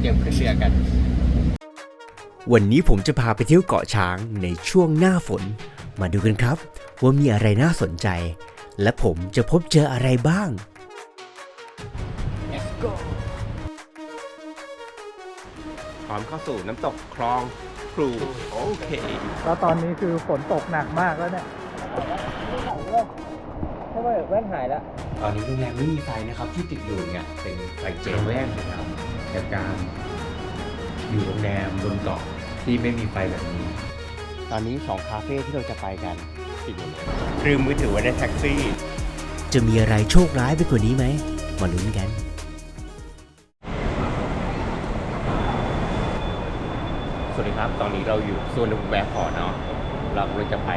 เตรียมขึ้นเรือกัน วันนี้ผมจะพาไปเที่ยวเกาะช้างในช่วงหน้าฝน มาดูกันครับ ว่ามีอะไรน่าสนใจ และผมจะพบเจออะไรบ้าง Let's go พร้อมเข้าสู่น้ำตกคลองครูโอเค แล้วตอนนี้คือฝนตกหนักมากแล้วเนี่ยทำไมแว่นหายแล้ว ตอนนี้โรงแรมไม่มีไฟนะครับที่ติดอยู่เนี่ยเป็นไฟเจลแรกนะครับ จากการอยู่โรงแรมบนเกาะที่ไม่มีไฟแบบนี้ ตอนนี้สองคาเฟ่ที่เราจะไปกันปิดหมดเลยลืมมือถือไว้ในแท็กซี่ จะมีอะไรโชคร้ายไปกว่านี้ไหมมาลุ้นกัน สวัสดีครับ ตอนนี้เราอยู่โซนภูมิแอร์พอร์ตเนาะ เรากำลังจะไป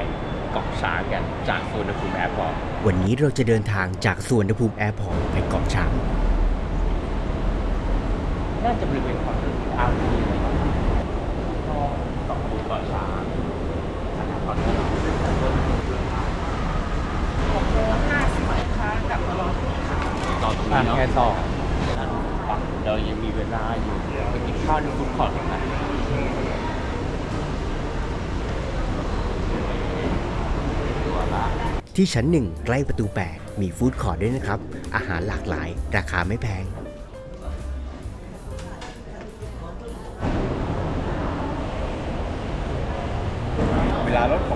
เกาะช้างกันจากโซนภูมิแอร์พอร์ตวันนี้เราจะเดินทางจากสวนภูมิแอร์พอร์ตไปเกาะช้าง น่าจะบริเวณความรู้ทางที่นะครับก็ต้องดูเกาะช้างตอนนี้เราห้าสิบนะคะกลับมารอที่นี่ค่ะต่อตรงนี้เนาะไงต่อปักเรายังมีเวลาอยู่ไปกินข้าวในฟูดคอร์ทกันนะที่ชั้นหนึ่งใกล้ประตู 8 มีฟู้ดคอร์ทด้วยนะครับ อาหารหลากหลาย ราคาไม่แพง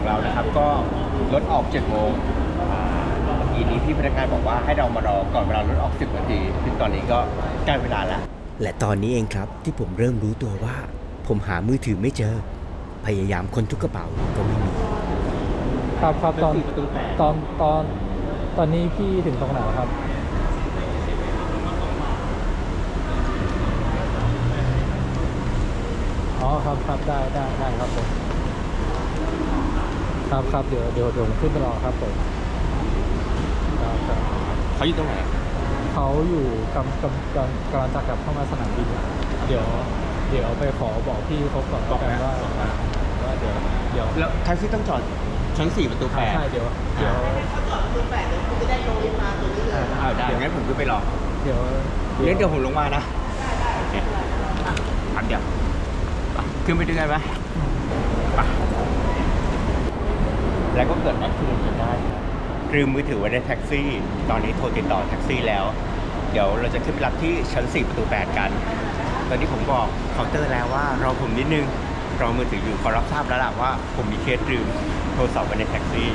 เรานะครับ ก็รถออก7โมงอ่าเมื่อกี้นี้พี่พนักงานบอกว่าให้เรามารอก่อนเวลารถออก 10นาทีซึ่งตอนนี้ก็ใกล้เวลาแล้ว และตอนนี้เองครับที่ผมเริ่มรู้ตัวว่า ผมหามือถือไม่เจอ พยายามค้นทุกกระเป๋าก็ไม่มี ครับครับตอนประตูแปด ตอนตอนตอนนี้พี่ถึงตรงไหนครับ อ๋อครับครับได้ได้ได้ครับผม ครับครับเดี๋ยวเดี๋ยวเดี๋ยวผมขึ้นไปรอครับผมครับครับเขาอยู่ตรงไหนเขาอยู่กำกำกำกำลังจะกลับเข้ามาสนามบินเดี๋ยว เดี๋ยวไปขอบอกพี่เขาก่อนบอกนะว่าว่าเดี๋ยวเดี๋ยวแล้วแท็กซี่ต้องจอดชั้น4ประตูแปดใช่เดี๋ยวเดี๋ยวอ่าได้งั้นผมขึ้นไปรอเดี๋ยวงั้นเดี๋ยวผมลงมานะโอเคอะพักเดี๋ยวไปขึ้นไปด้วยกันไหมไป แล้วก็เกิดแอคซิเดนต์จนได้ครับลืมมือถือไว้ในแท็กซี่ ตอนนี้โทรติดต่อแท็กซี่แล้ว เดี๋ยวเราจะขึ้นไปรับที่ชั้น 4 ประตู 8 กัน ตอนนี้ผมบอกเคาน์เตอร์แล้วว่ารอผมนิดนึงรอมือถืออยู่เขารับทราบแล้วล่ะว่า ผมมีเคสลืมโทรศัพท์ไว้ในแท็กซี่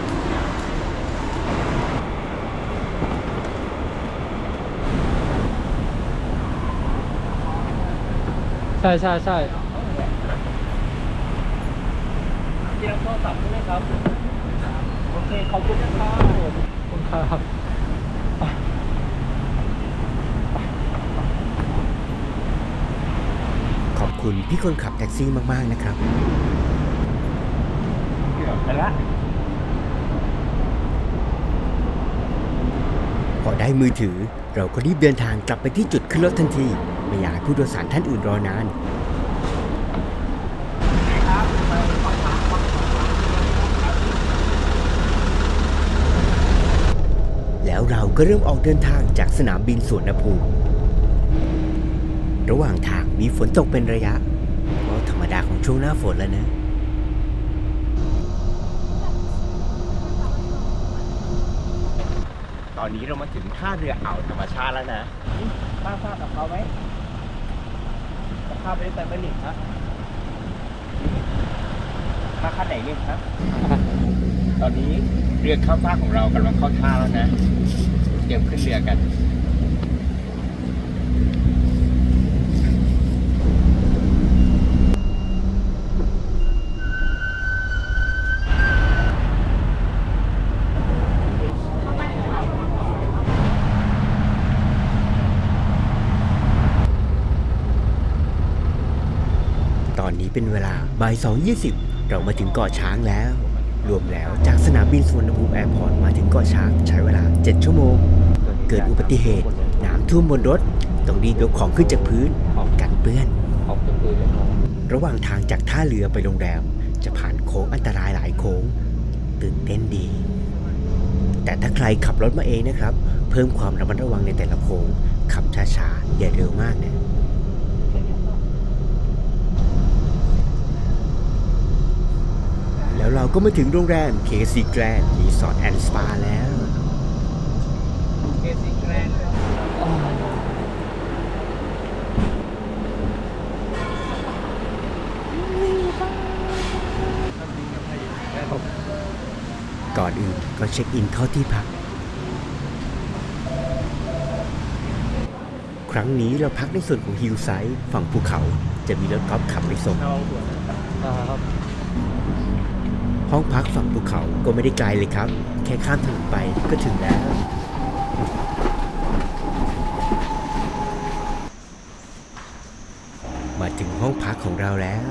ใช่ใช่ใช่ที่รับโทรศัพท์ใช่ไหมครับโอ เคขอบคุณนะครับขอบคุณครับขอบคุณพี่คนขับแท็กซี่มากๆนะครับ ไปละพอได้มือถือเราก็รีบเดินทางกลับไปที่จุดขึ้นรถทันที ไม่อยากให้ผู้โดยสารท่านอื่นรอนาน แล้วเราก็เริ่มออกเดินทางจากสนามบินสวนภูมิระหว่างทางมีฝนตกเป็นระยะก็ธรรมดาของช่วงหน้าฝนแล้วนะตอนนี้เรามาถึงท่าเรืออ่าวธรรมชาติแล้วนะป้าทราบกับเขาไหมกับข้าวไม่ได้แต่ไม่หนิครับมาขั้นไหนเนี่ยครับ ตอนนี้ เรือข้ามฟากของเรากำลังเข้าท่าแล้วนะเตรียมขึ้นเรือกันตอนนี้เป็นเวลาบ่าย2.20เรามาถึงเกาะช้างแล้ว รวมแล้วจากสนามบินสุวรรณภูมิแอร์พอร์ตมาถึงเกาะช้างใช้เวลา 7 ชั่วโมง เกิดอุบัติเหตุ น้ำท่วมบนรถ ต้องรีบยกของขึ้นจากพื้นกันเปื้อนออกจากเรือเลยเนาะระหว่างทางจากท่าเรือไปโรงแรม จะผ่านโค้งอันตรายหลายโค้ง ตื่นเต้นดี แต่ถ้าใครขับรถมาเองนะครับ เพิ่มความระมัดระวังในแต่ละโค้ง ขับช้าๆอย่าเร็วมากนะ ก็มาถึงโรงแรม KC Grand Resort and Spa แล้วเกสิแกรนด์ก่อนอื่นก็เช็คอินเข้าที่พัก ครั้งนี้เราพักในส่วนของฮิลไซด์ฝั่งภูเขาจะมีรถกอล์ฟขับไปส่งเรา หัวนะครับห้องพักฝั่งภูเขาก็ไม่ได้ไกลเลยครับ แค่ข้ามถนนไปก็ถึงแล้ว มาถึงห้องพักของเราแล้ว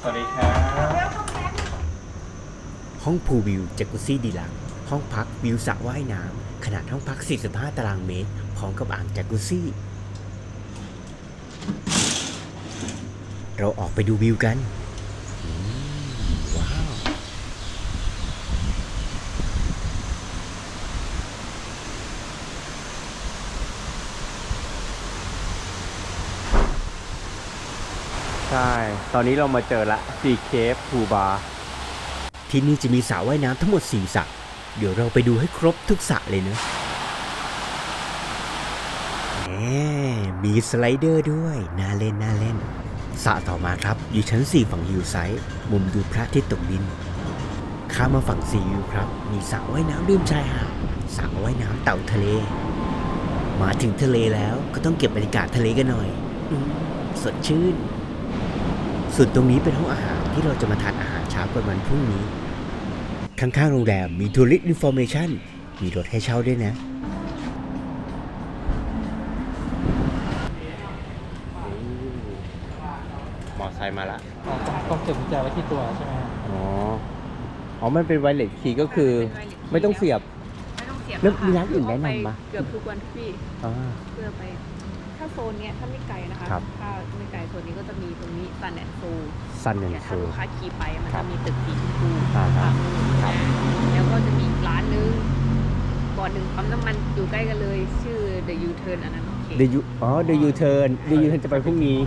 สวัสดีครับ ห้องพูลวิวจักุซี่ดีลักซ์ห้องพักวิวสระว่ายน้ำขนาดห้องพัก 45 ตารางเมตร พร้อมกับอ่างจักุซี่ เราออกไปดูวิวกันอืมว้าว ใช่ ตอนนี้เรามาเจอละซีเคฟทูบาที่นี่จะมีสระว่ายน้ำทั้งหมด 4สระเดี๋ยวเราไปดูให้ครบทุกสระเลยนะแหมมีสไลเดอร์ด้วย น่าเล่นน่าเล่นสระต่อมาครับอยู่ชั้น 4 ฝั่งฮิลไซด์มุมดูพระอาทิตย์ตกดิน ข้ามมาฝั่งซีวิวครับ มีสระว่ายน้ำริมชายหาดสระว่ายน้ำเต่าทะเล มาถึงทะเลแล้วก็ต้องเก็บบรรยากาศทะเลกันหน่อย สดชื่น ส่วนตรงนี้เป็นห้องอาหารที่เราจะมาทานอาหารเช้ากันวันพรุ่งนี้ ข้างๆโรงแรมมีทัวริสต์อินโฟเมชันมีรถให้เช่าด้วยนะ มอไซค์มาละอ๋อต้องต้องเก็บกุญแจไว้ที่ตัวใช่ไหมฮะอ๋อ อ๋อ มันเป็นไวเลสคีย์ก็คือไม่ต้องเสียบ ไม่ต้องเสียบแล้วะคะมีร้านอื่นแนะนำปะ เกือบทุกวันทุกที่อ่า เพื่อไปถ้า โซนเนี้ยถ้าไม่ไกลนะคะครับ ถ้าไม่ไกลโซนนี้ก็จะมีตรงนี้ซันแอนโซซันแอนเนี่ยโซถ้าลูกค้าขี่ไปมันครัจะบมีตึกสีชมพูอ่าฮะขวามือนะแล้วก็จะมีอีกร้านนึงก่อนหนึ่งปั๊มน้ำมันอยู่ใกล้กันเลย ชื่อ The U-Turn อันนั้นโอเค เดยูอ๋อเดยูเทิร์นเดยูเทิร์นจะไปพรุ่งนี้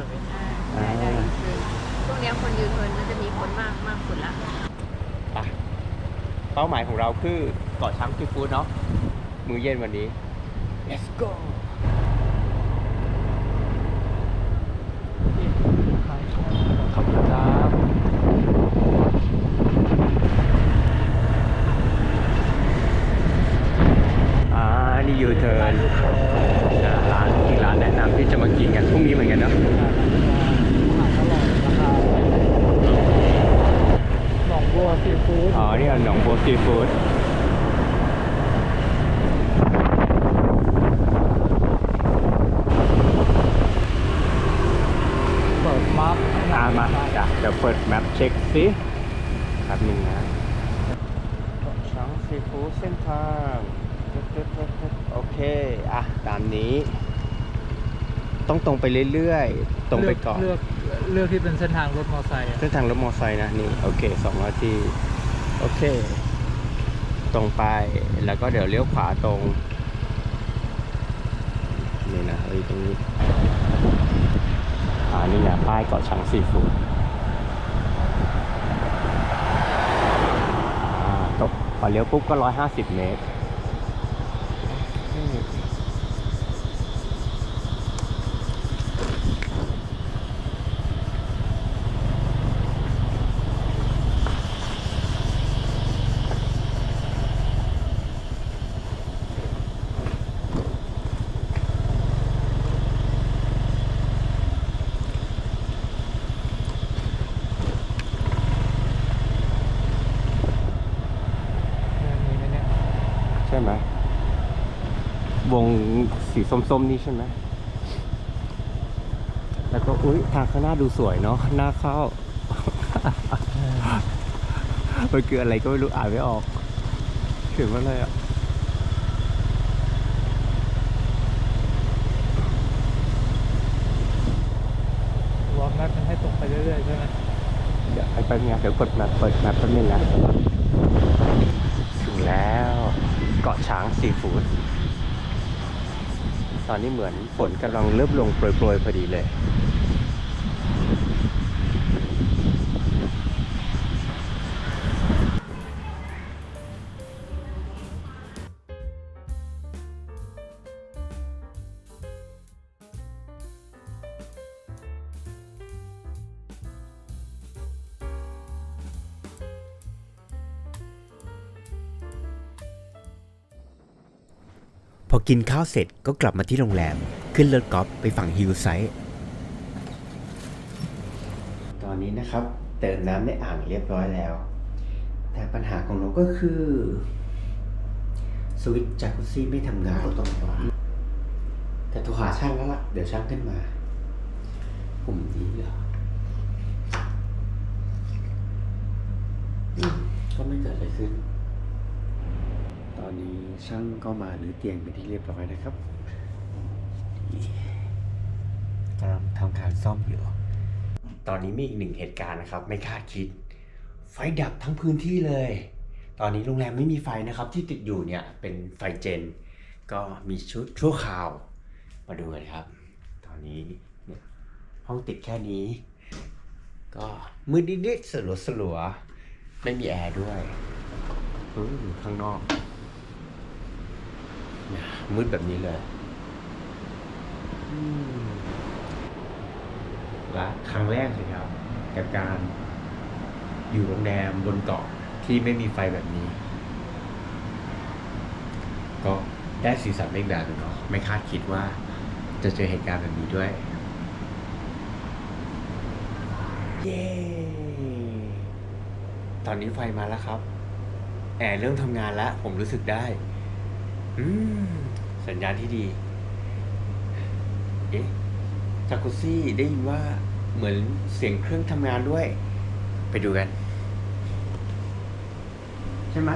อ่าได้ได้ U-Turn ช่วงเนี้ยคน U-Turn มันจะมีคนมากมากสุดละไปเป้าหมายของเราคือเกาะช้างซีฟู้ดเนาะมื้อเย็นวันนี้ let's go ขอบคุณครับอ่านี่ยูเทิร์นร้านอีกร้านแนะนำที่จะมากินกันพรุ่งนี้เหมือนกันเนาะอาหารอร่อยราคาหนองบัวซีฟู้ดอ๋อนี่หนองโบซีฟู้ด เปิดมัฟ อ่ามาจ้ะเดี๋ยวเปิดแมปเช็ค สิครับหนึ่งนะเกาะช้างซีฟู้ดเส้นทางโอเค อะ ตามนี้ ต้องตรงไปเรื่อยๆ ตรงไปก่อนเลือกเลือกที่เป็นเส้นทางรถมอเตอร์ไซค์อะเส้นทางรถมอเตอร์ไซค์นะนี่ โอเคสองนาทีโอเค ตรงไปแล้วก็เดี๋ยวเลี้ยวขวาตรงนี่นะเอ้ยตรงนี้อ่านี่นะป้ายเกาะช้างซีฟู้ดอ่าตกพอ เลี้ยวปุ๊บก็ร้อยห้าสิบเมตร ช่ไหมวงสีส้มๆนี่ใช่ไหมแล้วก็อุ้ยทางข้างหน้าดูสวยเนาะหน้าเข้ามันคืออะไรก็ไม่รู้อ่านไม่ออกเขียนว่าอะไรอะวอล์กนัดมันให้ตรงไปเรื่อยๆใช่ไหมเดี๋ยวไปแป๊บนึงนะเดี๋ยวกดแมปเปิดแมปแป๊บนึงนะถึงแล้วเกาะช้างซีฟู้ดตอนนี้เหมือนฝนกำลังเริ่มลงโปรยๆพอดีเลย อกินข้าวเสร็จก็กลับมาที่โรงแรม ขึ้นรถกอล์ฟไปฝั่งฮิลไซด์ตอนนี้นะครับ เติมน้ำในอ่างเรียบร้อยแล้ว แต่ปัญหาของเราก็คือ สวิตช์จากุซี่ไม่ทำงานตรงว่าแต่โทรหาช่างแล้วล่ะ เดี๋ยวช่างขึ้นมาปุ่มนี้เหรอก็ไม่เกิดอะไรขึ้นตอ ช่างก็มาหรือเตียงเป็นที่เรียบร้อยนะครับกำลังทำการซ่อมอยู่ ตอนนี้มีอีกหนึ่งเหตุการณ์นะครับ ไม่คาดคิด ไฟดับทั้งพื้นที่เลย ตอนนี้โรงแรมไม่มีไฟนะครับที่ติดอยู่เนี่ยเป็นไฟเจน ก็มีชุดชั่วคราว มาดูกันครับ ตอนนี้ห้องติดแค่นี้ ก็มืดนิดๆสลัวสลัวๆไม่มีแอร์ด้วยข้างนอก มืดแบบนี้เลยอืมและครั้งแรกเลยครับ กับการอยู่โรงแรมบนเกาะที่ไม่มีไฟแบบนี้ ก็ได้สีสันไม่แบบหนึงเนาะไม่คาดคิดว่าจะเจอเหตุการณ์แบบนี้ด้วย เย้ ตอนนี้ไฟมาแล้วครับ แอร์เริ่มทำงานแล้ว ผมรู้สึกได้ อืม สัญญาณที่ดี เอ๊ะจากุซี่ได้ยินว่าเหมือนเสียงเครื่องทำงานด้วย ไปดูกัน ใช่ไหม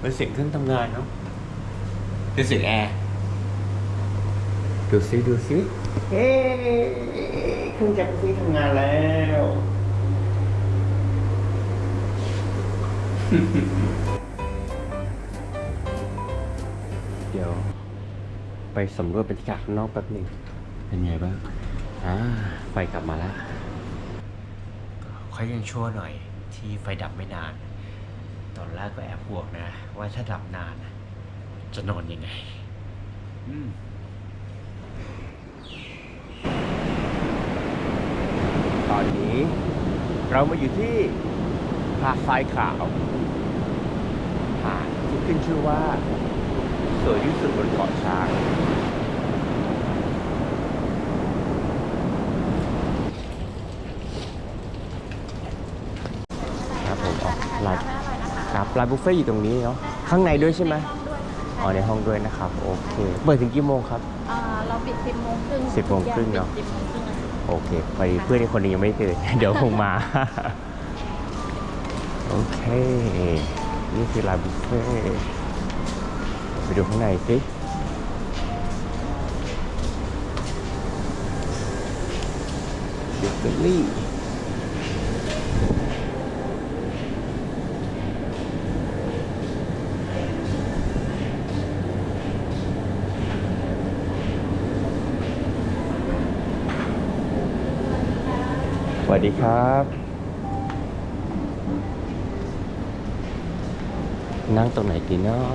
เป็นเสียงเครื่องทำงานเนาะเป็นเสียงแอร์ดูซิดูซิเอ๊ะเครื่องจากุซี่ทำงานแล้ว ไปสำรวจบรรยากาศข้างนอกแป๊บหนึ่งเป็นไงบ้างอ่าไฟกลับมาแล้วค่อยยังชั่วหน่อยที่ไฟดับไม่นาน ตอนแรกก็แอบห่วงนะ ว่าถ้าดับนานน่ะจะนอนยังไงอืมตอนนี้เรามาอยู่ที่หาดทรายขาวหาดที่ขึ้นชื่อว่า สวยที่สุดบนเกาะช้าง ครับผมออกร้านครับร้านบุฟเฟ่ต์อยู่ตรงนี้เนาะข้างในด้วยใช่ไหมอ๋อในห้องด้วยนะครับโอเคเปิดถึงกี่โมงครับอ่าเราปิดสิบโมงครึ่ง10โมงครึ่งเนอะสิบโมงครึ่งโอเคพอดีเพื่อนอีกคนหนึงยังไม่ตื่น เดี๋ยวคงมา โอเค นี่คือร้านบุฟเฟ่ต์ ไปดูข้างในสิบิวเฟลี่สวัสดีครับ นั่งตรงไหนดีเนาะ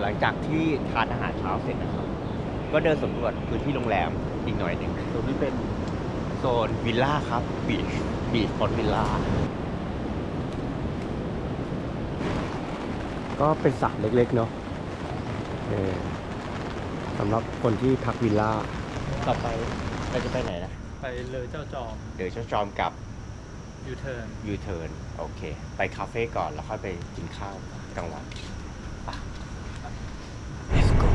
หลังจาก ที่ทานอาหารเช้าเสร็จนะครับ ก็เดินสำรวจพื้นที่โรงแรมอีกหน่อยหนึ่งตรงนี้เป็นโซนวิลล่าครับบีชบีชฟอนวิลล่าก็เป็นสระเล็กๆเนาะเออสำหรับคนที่พักวิลล่าต่อไปเราจะไปไหนนะไปเลยเจ้าจอมเดี๋ยวจะจอมกลับยูเทิร์นยูเทิร์นโอเค ไปคาเฟ่ก่อนแล้วค่อยไปกินข้าวกลางวันไป Let's go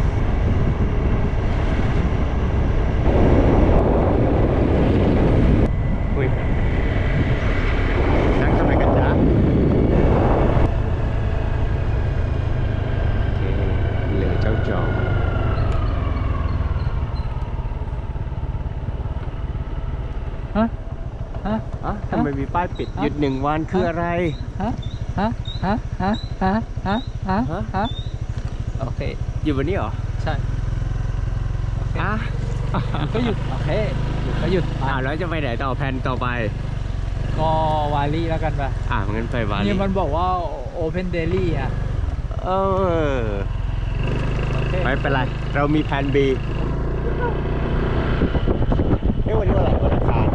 อุ้ยนั่งทำอะไรกันจ๊ะโอเคเหลือเจ้าจอม ฮะ ฮะ อะทำไมมีป้ายปิ ดหยุดหนึ่งวันคืออะไรฮะฮะ ฮะ ฮะ ฮะ ฮะ ฮะ ฮะ ฮะ โอเค อยู่วันนี้เหรอ ใช่อะก็หยุด โอเคหยุดก็หยุดอ่าแล้วจะไปไหนต่อแพลนต่อไป ก็วาลี่แล้วกันไปอ่างั้นไปบาหลีนี่มันบอกว่า Open Daily อะ เออโอเคไม่เป็นไร เรามีแผน B เอ้ยวันนี้วันอะไรวันอังคาร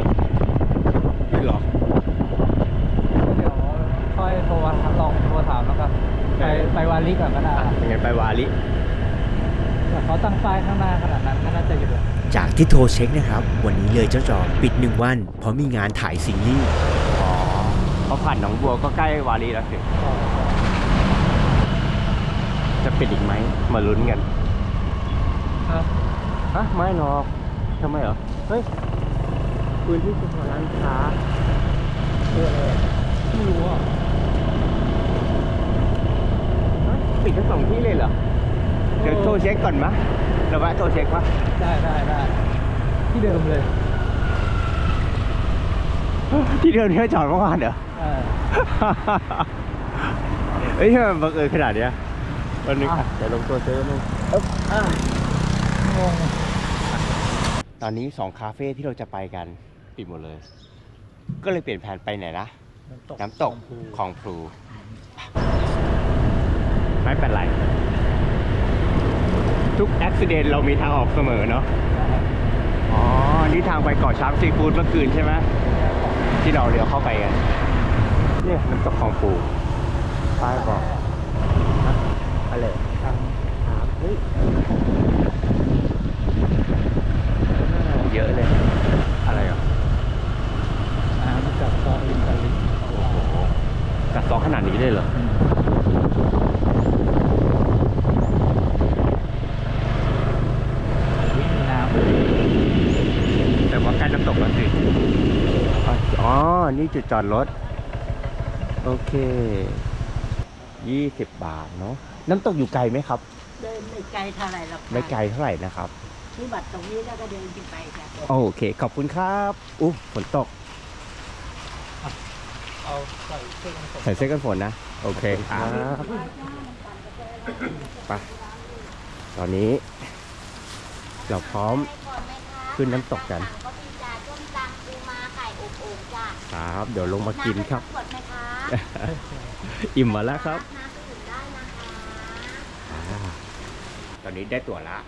นี่เหรอ เดี๋ยวค่อยโทรมาลองโทรถามแล้วกัน ไปไปวาลิก่อนก็ได้อะยังไงไปวาลิแต่เขาตั้งป้ายข้างหน้าขนาดนั้นก็น่าจะอยู่แล้วจากที่โทรเช็คนะครับ วันนี้เลยเจ้าจอปิดหนึ่งวัน เพราะมีงานถ่ายซีรีส์อ๋อเพราะผ่านหนองบัวก็ใกล้วาลีแล้วสิ จะปิดอีกไหม มาลุ้นกันครับฮะไม่หรอกทำไมเหรอ เฮ้ย พื้นที่เฉพาะร้านค้า ไม่รู้อะ ฮะปิด ทั้งสองที่เลยเหรอ เดี๋ยวโทรเช็คก่อนมะเราแวะโทรเช็คปะได้ได้ได้ที่เดิมเลย ที่เดิมที่เราจอดเมื่อวานเหรอเออเอ้ยทำไมมันบังเอิญขนาดเนี้ยวันนึงอะเดี๋ยวลงตัวเซฟนึงงงตอนนี้สองคาเฟ่ที่เราจะไปกันปิดหมดเลย ก็เลยเปลี่ยนแผนไปไหนนะ น้ำตกของพลู ไม่เป็นไร ทุกอุบิเหตุเรามีทางออกเสมอเนาะอ๋อ นี่ทางไปเกาะช้างซีฟู้ดเมื่อคืนใช่ไหมที่เราเลี้ยวเข้าไปกันเนี่ยน้ำตกของพลูป้ายบอกฮะอะไรทางครับเฮ้ยเยอะเลย อะไรอะ น้ำจากซอยอินตาลิ โอ้โหกัดเซอขนาดนี้เลยเหรอ มีน้ แต่ว่าใกล้น้ำตกแล้วสิ อ๋อ นี่ จุดจอดรถ โอเคยี่สิบบาทเนาะน้ำตกอยู่ไกลไหมครับ เดินไม่ไกลเท่าไหร่หรอกค่ะไม่ไกลเท่าไหร่นะครับ ซื้อบัตรตรงนี้แล้วก็เดินขึ้นไปค่ะโอเค ขอบคุณครับอู้ฝนตกำเอาใส่เสื้อกันฝนใส่เสื้อกันฝนนะ โอเคครับไปตอนนี้ เราพร้อมขึ้นน้ำตกกัน ก็มีจ่าต้มตำปูมาไข่อบโอ่งจ้า ครับ เดี๋ยวลงมากินครับน้ำกดไหมคะอิ่มมาแล้วครับ น้ำดื่มได้นะคะอ่าตอนนี้ได้ตั๋วละ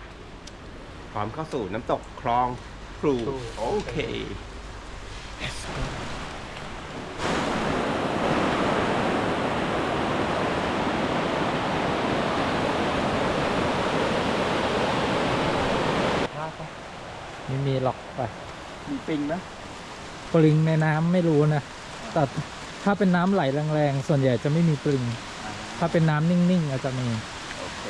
พร้อมเข้าสู่น้ำตกคลองพลูโอเคไม่มีหรอกไปมีปิงไหม ปลิงในน้ำไม่รู้นะแต่ถ้าเป็นน้ำไหลแรงๆส่วนใหญ่จะไม่มีปลิง ถ้าเป็นน้ำนิ่งๆอาจจะมี โอเค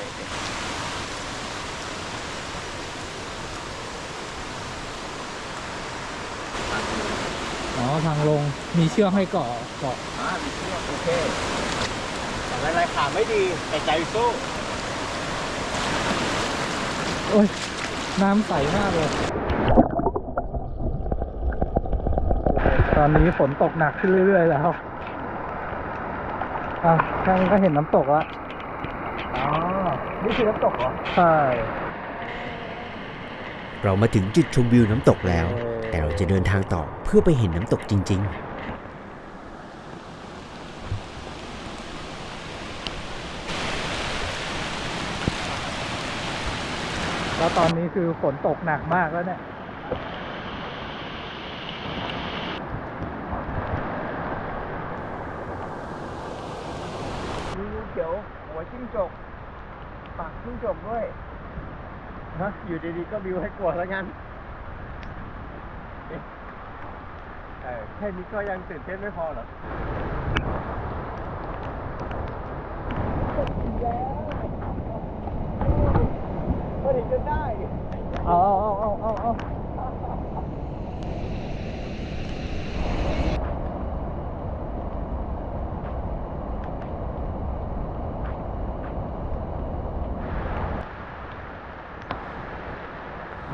อ๋อทางลงมีเชือกให้เกาะเกาะอ่ามีเชือกโอเคแต่อะไรขาไม่ดีแต่ใจสู้โอ้ยน้ำใสมากเลย อนนี้ฝนตกหนักขึ้นเรื่อย ๆ แล้วอะแค่นี้ก็เห็นน้ำตกแล้วอ๋อ นี่คือน้ำตกเหรอ ใช่เรามาถึงจุดชมวิวน้ำตกแล้ว แต่เราจะเดินทางต่อเพื่อไปเห็นน้ำตกจริง ๆ แล้วตอนนี้คือฝนตกหนักมากแล้วเนี่ย มีงูเขียวหัวจิ้งจก ปาก จิ้งจกด้วยฮะอยู่ดีๆก็บิวให้กลัวแล้วกันเอ๊ะเออแค่นี้ก็ยังตื่นเต้นไม่พอเหรอก็ถึงจะได้ เอาเอาเอาเอาเอา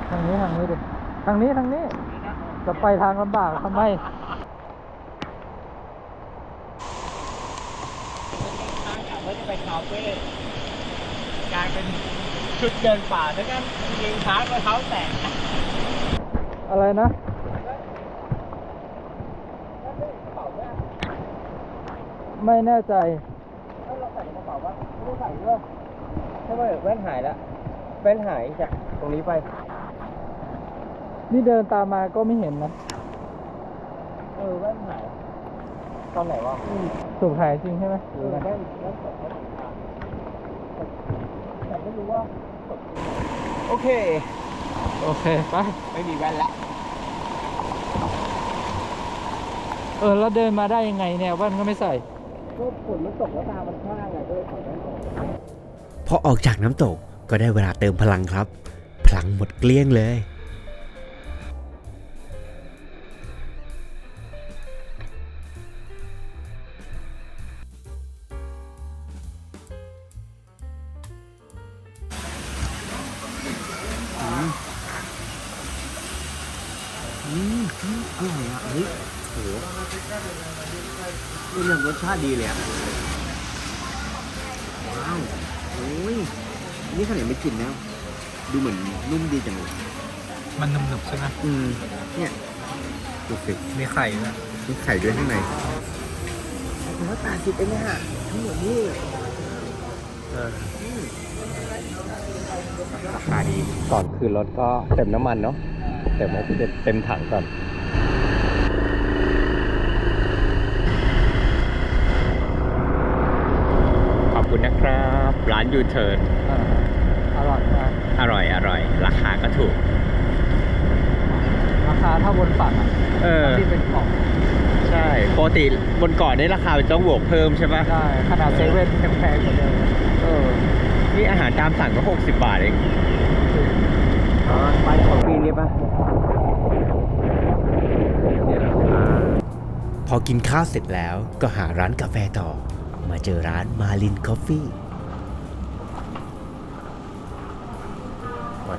ทางนี้ทางนี้ดิ ทางนี้ทางนี้ จะไปทางลำบากทำไมไม่ได้ไปคาเฟ่กลายเป็นชุดเดินป่าด้วยกันยิงเท้ารองเท้าแตะอะไรนะไม่แน่ใจถ้าเราใส่กระเป๋าว่าไม่ได้ใส่ด้วยใช่ไหมแว่นหายแล้วแว่นหายจากตรงนี้ไป นี่เดินตามมาก็ไม่เห็นนะ เออแว่นหายตอนไหนวะถูกถ่ายจริงใช่ไหมเออแว่นแว่นตกแว่นตกรู้ว่าโอเค โอเค ไป ไม่มีแว่นละเออแล้วเดินมาได้ยังไงเนี่ยแว่นก็ไม่ใส่ก็ฝนมันตกแล้วตามันข้างไงก็เลยถอดแว่นออกพอออกจากน้ำตกก็ได้เวลาเติมพลังครับ พลังหมดเกลี้ยงเลย ดีเลยอะว้าวโอ้ยนี่ขนาดไม่กินแล้ว ดูเหมือนนุ่มดีจังเลยมันหนึบๆใช่ไหมอืมเนี่ยดูสิมีไข่ด้วยมีไข่ด้วยข้างในร้อยแปดสิบเองนะฮะทั้งหมดนี่ราคาดีก่อนคืนรถก็เต็มน้ำมันเนาะเต็มไว้เต็มถังก่อน ขอบคุณนะครับ ร้านยูเทิร์นอ่าอร่อยมากอร่อยอร่อย ราคาก็ถูก ราคาถ้าบนฝั่งอะเออ ที่เป็นของใช่ปกติบนเกาะนี่ราคามันต้องบวกเพิ่มใช่ปะได้ขนาดเซเว่นยังแพงกว่าเดิมเออนี่อาหารตามสั่งก็ 60 บาทเองอ๋อไปของฟรีนี่ปะเนี่ยราคาพอกินข้าวเสร็จแล้วก็หาร้านกาแฟต่อ มาเจอร้านมาลินคอฟฟี่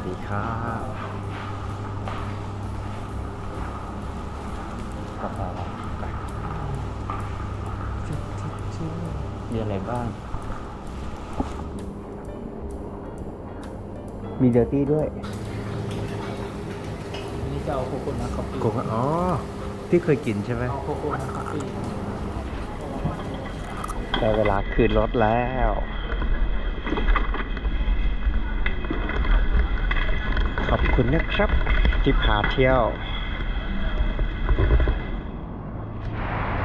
ดีครับกาแฟไปมีอะไรบ้าง มีเดอร์ตี้ด้วยนี่จะเอาโคโค่นัทคอฟฟี่โกงอ๋อ ที่เคยกินใช่ไหม เอาโคโค่นัทคอฟฟี่ ได้เวลาคืนรถแล้ว ขอบ คุณนะครับที่พาเที่ยว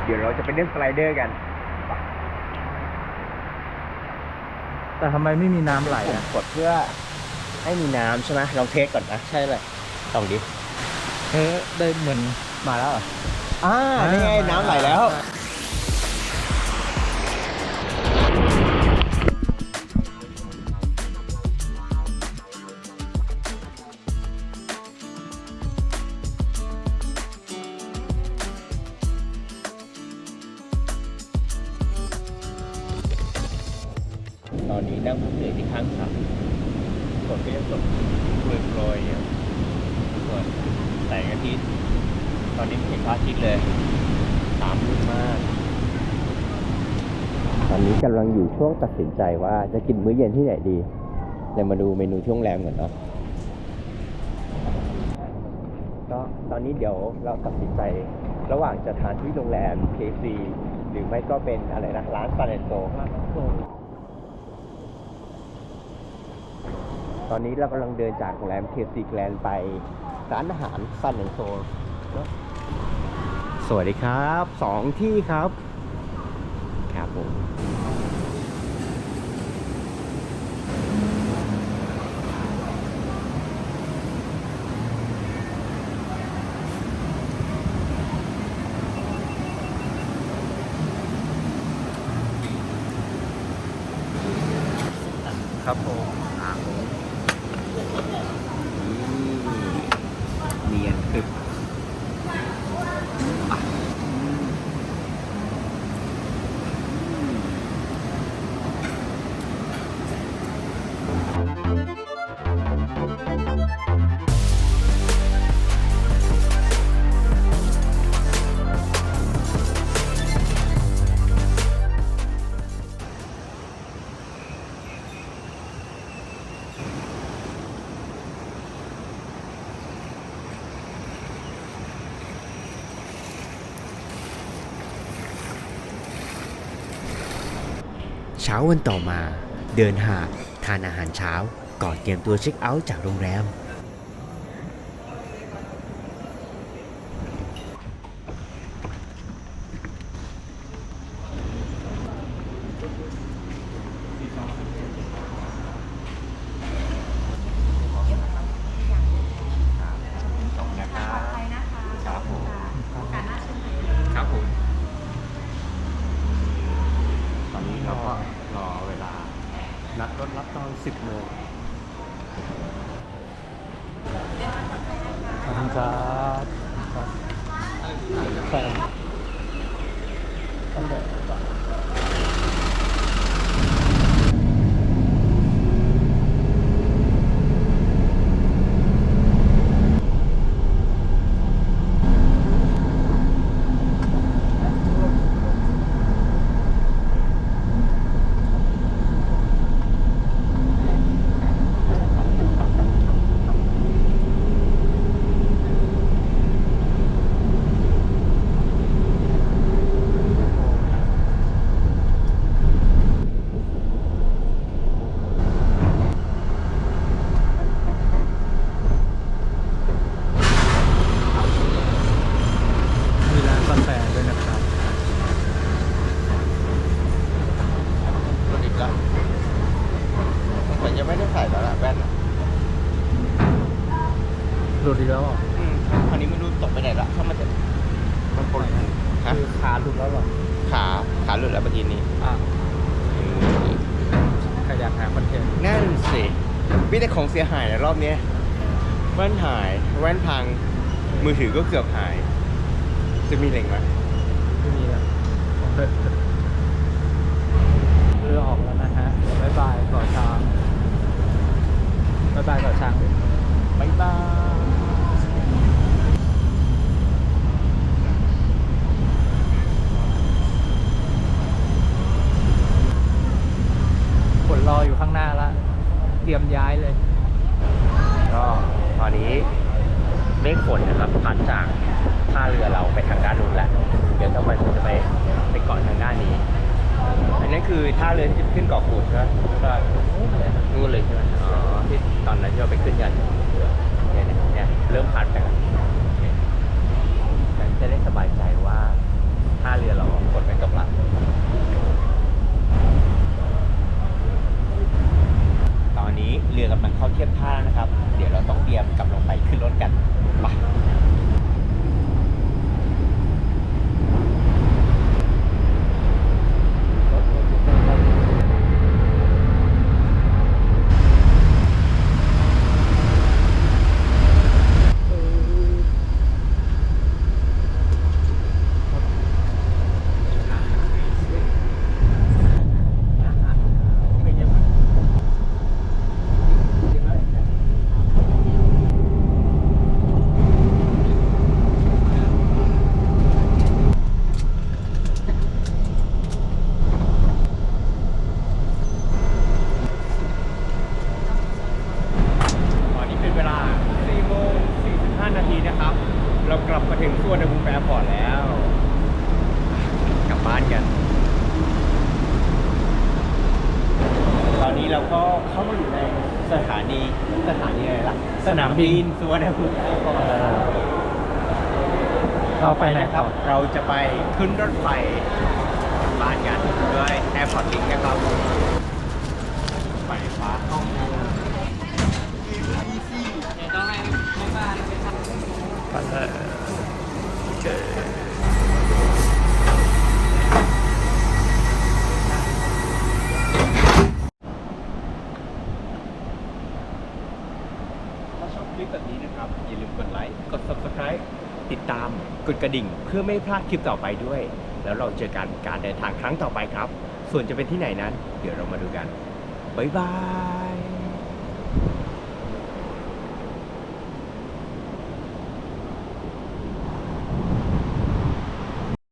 เดี๋ยวเราจะไปเล่นสไลเดอร์กัน แต่ทำไมไม่มีน้ำไหลผมอะกดเพื่อให้มีน้ำใช่ไหมลองเทสก่อนนะ ใช่เลยลองดิ เออได้เหมือน มาแล้วเหรออ่านี่ไงน้ำไหลแล้ว อนนี้นั่งพักเหนื่อยที่ข้างสระฝนก็ยังตกโปรยๆอยู่ส่วนแสงอาทิตย์ตอนนี้ไม่เห็นพระอาทิตย์เลยตามมืดมาก ตอนนี้กำลังอยู่ช่วงตัดสินใจว่าจะกินมื้อเย็นที่ไหนดีเลยมาดูเมนูช่วงแรมก่อนเนาะก็ตอนนี้เดี๋ยวเราตัดสินใจระหว่างจะทานที่โรงแรม KC หรือไม่ก็เป็นอะไรนะร้านซาเลนโซ ตอนนี้เรากำลังเดินจากโรงแรม KC Grand ไปร้านอาหารซันแอนโซนสวัสดีครับสองที่ครับ ครับผมครับผม ช้าวันต่อมา เดินหาดทานอาหารเช้า ก่อนเตรียมตัวเช็คเอาท์จากโรงแรม คุณครับครับใส่ตั้งแต่มีร้านกาแฟด้วยนะครับ ตัวอีกแล้วแต่ยังไม่ได้ใส่แล้วล่ะแว่น หลุดอีกแล้วเหรอ อืมคราวนี้ไม่รู้ตกไปไหนละถ้ามันจะมันปนฮะ คือขาหลุดแล้วเหรอ ขาขาหลุดแล้วเมื่อกี้นี้ อะ อืม ขยันหาคอนเทนต์ นั่นสิมีแต่ของเสียหายในรอบเนี้ยแว่นหาย แว่นพัง มือถือ ก็เกือบหาย จะมีเหล็งไหมไม่มีแล้วเรือออกแล้วนะฮะบ๊ายบายก่อช้างบ๊ายบายก่อช้างดิบายบายฝนรออยู่ข้างหน้าละเตรียมย้ายเลย ก็ตอนนี้ เมฆฝนนะครับพัดจากท่าเรือเราไปทางด้านนู้นแล้วเดี๋ยวต่อไปผมจะไปไปเกาะทางด้านนี้ อันนั้คือท่าเรือที่ขึ้นเกาะกูดใช่ไหมนู่นเลยใช่ไหมอ๋อที่ตอนนั้นที่เราไปขึ้นกันเนี่ยเนี่ยเนี่ยเริ่มพัดไปแล้วมันจะได้สบายใจว่าท่าเรือเราฝนไม่ตกละตอนนี้ เรือกำลังเข้าเทียบท่านะครับ เดี๋ยวเราต้องเตรียมกลับลงไปขึ้นรถกันไปตอนนี้เป็นเวลา4โมง45 นาทีนะครับ เรากลับมาถึงส่วนในบุมแอร์พอร์ตแล้ว กลับบ้านกัน ตอนนี้เรา ก็เข้ามาอยู่ในสถานีสถานีอะไรล่ะสนามบินสุวรรณภูมิแอร์พอร์ตเราไปไหนนะคต่รัอบเราจะไปขึ้นรถไฟกลับบ้านกันด้วย Airport Link นะครับไฟฟ้าห้องถ้าชอบคลิปแบบนี้นะครับ อย่าลืมกดไลค์ กด subscribe ติดตาม กดกระดิ่งเพื่อไม่พลาดคลิปต่อไปด้วย แล้วเราเจอกันการเดินทางครั้งต่อไปครับ ส่วนจะเป็นที่ไหนนั้น เดี๋ยวเรามาดูกัน บ๊ายบาย